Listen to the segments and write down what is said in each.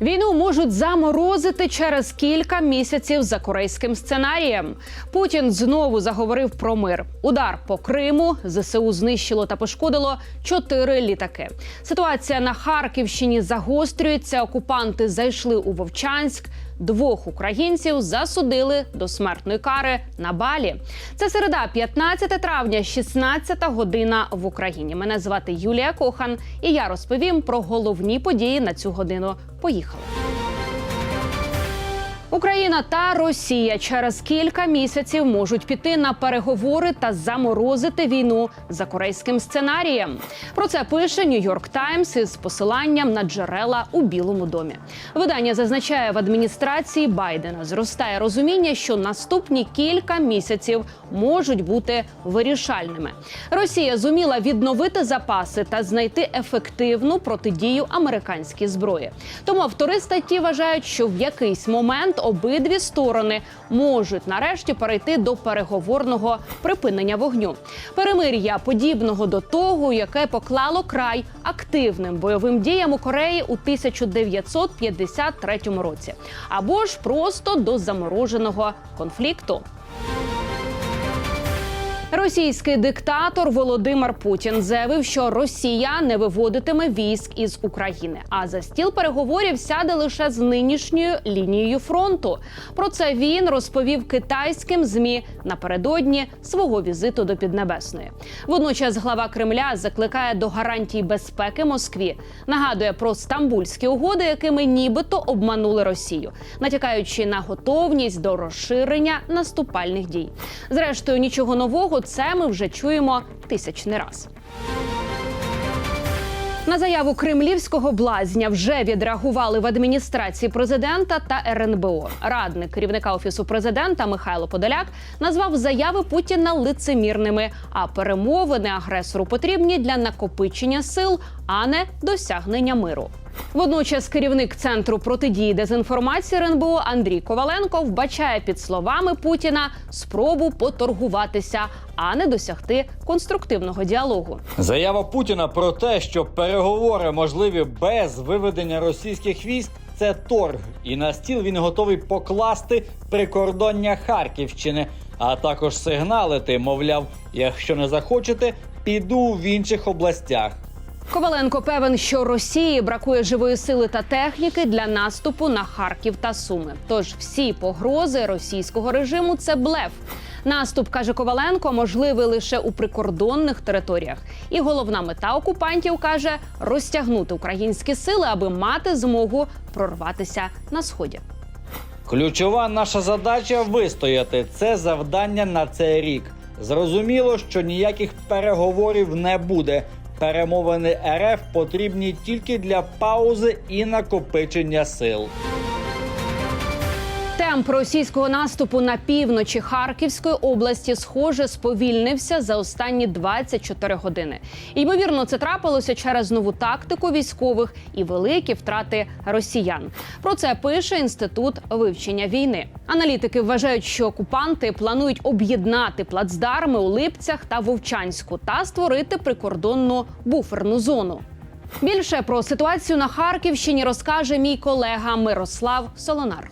Війну можуть заморозити через кілька місяців за корейським сценарієм. Путін знову заговорив про мир. Удар по Криму ЗСУ знищило та пошкодило чотири літаки. Ситуація на Харківщині загострюється. Окупанти зайшли у Вовчанськ. Двох українців засудили до смертної кари на балі. Це середа, 15 травня, 16 година в Україні. Мене звати Юлія Кохан, і я розповім про головні події на цю годину. Поїхали. Україна та Росія через кілька місяців можуть піти на переговори та заморозити війну за корейським сценарієм. Про це пише Нью-Йорк Таймс із посиланням на джерела у Білому домі. Видання зазначає в адміністрації Байдена зростає розуміння, що наступні кілька місяців можуть бути вирішальними. Росія зуміла відновити запаси та знайти ефективну протидію американській зброї. Тому автори статті вважають, що в якийсь момент обидві сторони можуть нарешті перейти до переговорного припинення вогню. Перемир'я подібного до того, яке поклало край активним бойовим діям у Кореї у 1953 році, або ж просто до замороженого конфлікту. Російський диктатор Володимир Путін заявив, що Росія не виводитиме військ із України, а за стіл переговорів сяде лише з нинішньою лінією фронту. Про це він розповів китайським змі напередодні свого візиту до Піднебесної. Водночас глава Кремля закликає до гарантій безпеки Москві, нагадує про стамбульські угоди, якими нібито обманули Росію, натякаючи на готовність до розширення наступальних дій. Зрештою, нічого нового це ми вже чуємо тисячний раз. На заяву кремлівського блазня вже відреагували в адміністрації президента та РНБО. Радник керівника офісу президента Михайло Подоляк назвав заяви Путіна лицемірними, а перемовини агресору потрібні для накопичення сил, а не досягнення миру. Водночас керівник центру протидії дезінформації РНБО Андрій Коваленко вбачає під словами Путіна спробу поторгуватися, а не досягти конструктивного діалогу. Заява Путіна про те, що переговори можливі без виведення російських військ. Це торг, і на стіл він готовий покласти прикордоння Харківщини, а також сигналити, мовляв, якщо не захочете, піду в інших областях. Коваленко певен, що Росії бракує живої сили та техніки для наступу на Харків та Суми. Тож всі погрози російського режиму це блеф. Наступ каже Коваленко, можливий лише у прикордонних територіях. І головна мета окупантів каже розтягнути українські сили, аби мати змогу прорватися на сході. Ключова наша задача вистояти це завдання на цей рік. Зрозуміло, що ніяких переговорів не буде. Перемовини РФ потрібні тільки для паузи і накопичення сил. Темп російського наступу на півночі Харківської області, схоже, сповільнився за останні 24 години. Ймовірно, це трапилося через нову тактику військових і великі втрати росіян. Про це пише інститут вивчення війни. Аналітики вважають, що окупанти планують об'єднати плацдарми у Липцях та Вовчанську та створити прикордонну буферну зону. Більше про ситуацію на Харківщині розкаже мій колега Мирослав Солонар.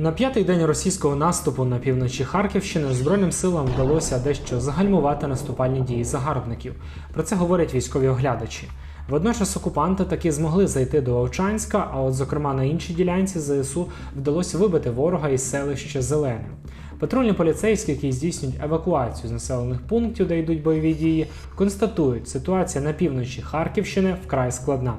На п'ятий день російського наступу на півночі Харківщини Збройним силам вдалося дещо загальмувати наступальні дії загарбників. Про це говорять військові оглядачі. Водночас окупанти таки змогли зайти до Овчанська, а от, зокрема, на іншій ділянці ЗСУ вдалося вибити ворога із селища Зелене. Патрульні поліцейські, які здійснюють евакуацію з населених пунктів, де йдуть бойові дії, констатують, ситуація на півночі Харківщини вкрай складна.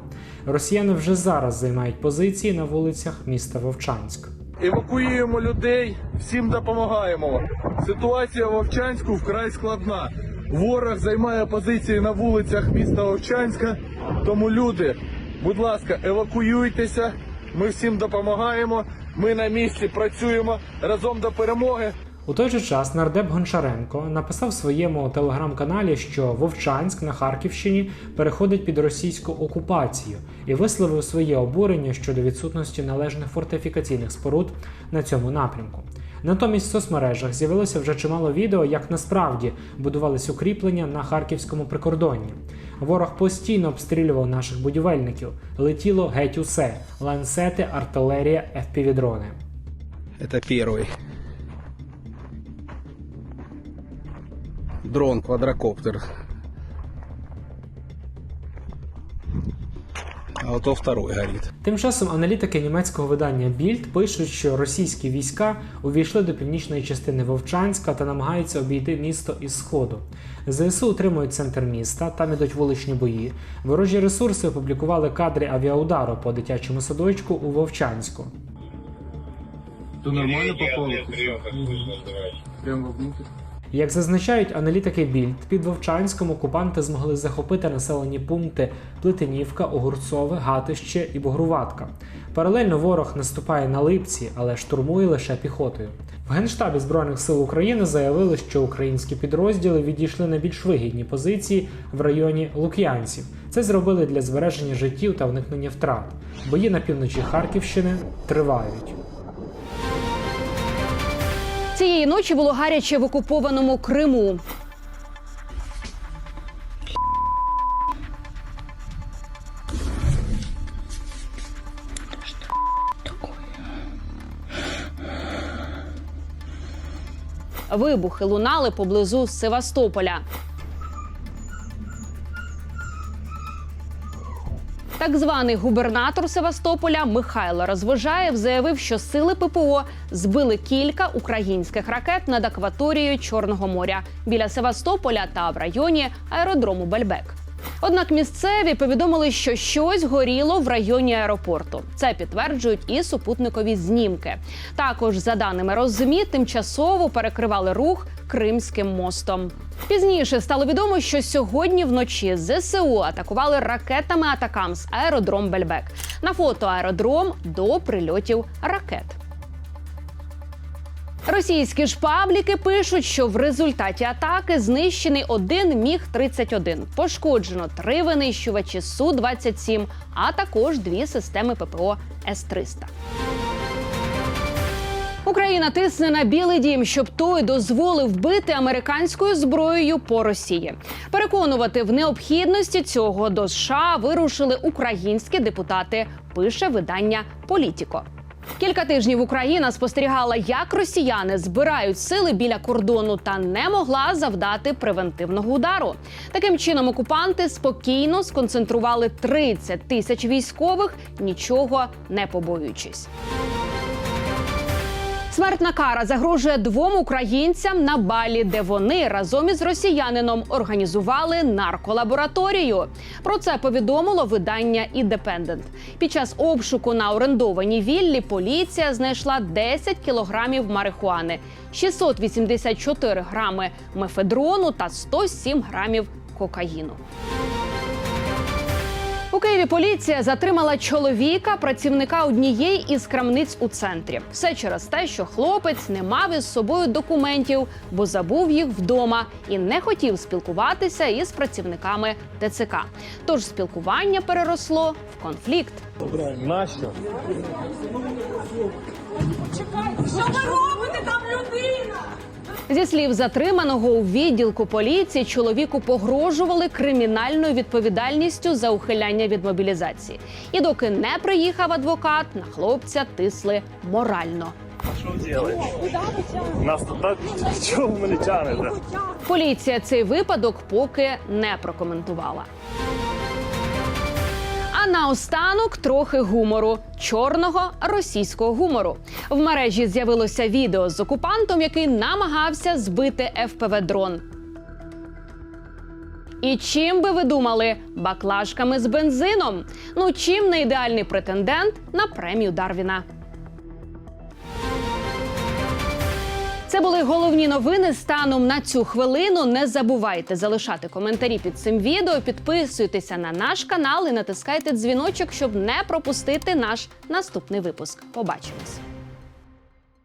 Росіяни вже зараз займають позиції на вулицях міста Вовчанськ. Евакуюємо людей, всім допомагаємо. Ситуація в Овчанську вкрай складна. Ворог займає позиції на вулицях міста Овчанська. Тому люди, будь ласка, евакуюйтеся. Ми всім допомагаємо. Ми на місці працюємо разом до перемоги. У той же час нардеп Гончаренко написав своєму телеграм-каналі, що Вовчанськ на Харківщині переходить під російську окупацію і висловив своє обурення щодо відсутності належних фортифікаційних споруд на цьому напрямку. Натомість в соцмережах з'явилося вже чимало відео, як насправді будувались укріплення на харківському прикордонні. Ворог постійно обстрілював наших будівельників, летіло геть усе: ланцети, артилерія, FPV-дрони. Это первый. Дрон, квадрокоптер. А вот то второй горит. Тим часом аналітики німецького видання Bild пишуть, що російські війська увійшли до північної частини Вовчанська та намагаються обійти місто із сходу. ЗСУ утримують центр міста, там ідуть вуличні бої. Ворожі ресурси опублікували кадри авіаудару по дитячому садочку у Вовчанську. Ты нормально попал? Прямо внутрь. Як зазначають аналітики Більд, під Вовчанськом окупанти змогли захопити населені пункти Плетенівка, Огурцове, Гатище і Бугруватка. Паралельно ворог наступає на Липці, але штурмує лише піхотою. В Генштабі Збройних сил України заявили, що українські підрозділи відійшли на більш вигідні позиції в районі Лук'янців. Це зробили для збереження життів та уникнення втрат. Бої на півночі Харківщини тривають. Цієї ночі було гаряче в окупованому Криму. Вибухи лунали поблизу Севастополя. Так званий губернатор Севастополя Михайло Розвожаєв заявив, що сили ППО збили кілька українських ракет над акваторією Чорного моря біля Севастополя та в районі аеродрому Бельбек. Однак місцеві повідомили, що щось горіло в районі аеропорту. Це підтверджують і супутникові знімки. Також, за даними Розмі, тимчасово перекривали рух Кримським мостом. Пізніше стало відомо, що сьогодні вночі ЗСУ атакували ракетами Атакам з аеродром Бельбек. На фото аеродром до прильотів ракет. Російські ж пабліки пишуть, що в результаті атаки знищений один міг 31 Пошкоджено три винищувачі су 27 а також дві системи ППО С 300 Україна тисне на Білий Дім, щоб той дозволив бити американською зброєю по Росії. Переконувати в необхідності цього до США вирушили українські депутати. Пише видання Політіко. Кілька тижнів Україна спостерігала, як росіяни збирають сили біля кордону та не могла завдати превентивного удару. Таким чином, окупанти спокійно сконцентрували 30 тисяч військових, нічого не побоюючись. Смертна кара загрожує двом українцям на балі, де вони разом із росіянином організували нарколабораторію. Про це повідомило видання «Індепендент». Під час обшуку на орендованій віллі поліція знайшла 10 кілограмів марихуани, 684 грами мефедрону та 107 грамів кокаїну. Києві поліція затримала чоловіка, працівника однієї із крамниць у центрі. Все через те, що хлопець не мав із собою документів, бо забув їх вдома і не хотів спілкуватися із працівниками ТЦК. Тож спілкування переросло в конфлікт. Нащо? Що ви робите там людина? Зі слів затриманого у відділку поліції, чоловіку погрожували кримінальною відповідальністю за ухиляння від мобілізації. І доки не приїхав адвокат, на хлопця тисли морально. Що? Нас тут так чого ви мене тянете? Поліція цей випадок поки не прокоментувала. А наостанок трохи гумору чорного російського гумору. В мережі з'явилося відео з окупантом, який намагався збити ФПВ дрон. І чим би ви думали? Баклажками з бензином? Ну чим не ідеальний претендент на премію Дарвіна? Це були головні новини станом на цю хвилину. Не забувайте залишати коментарі під цим відео. Підписуйтеся на наш канал і натискайте дзвіночок, щоб не пропустити наш наступний випуск. Побачимось.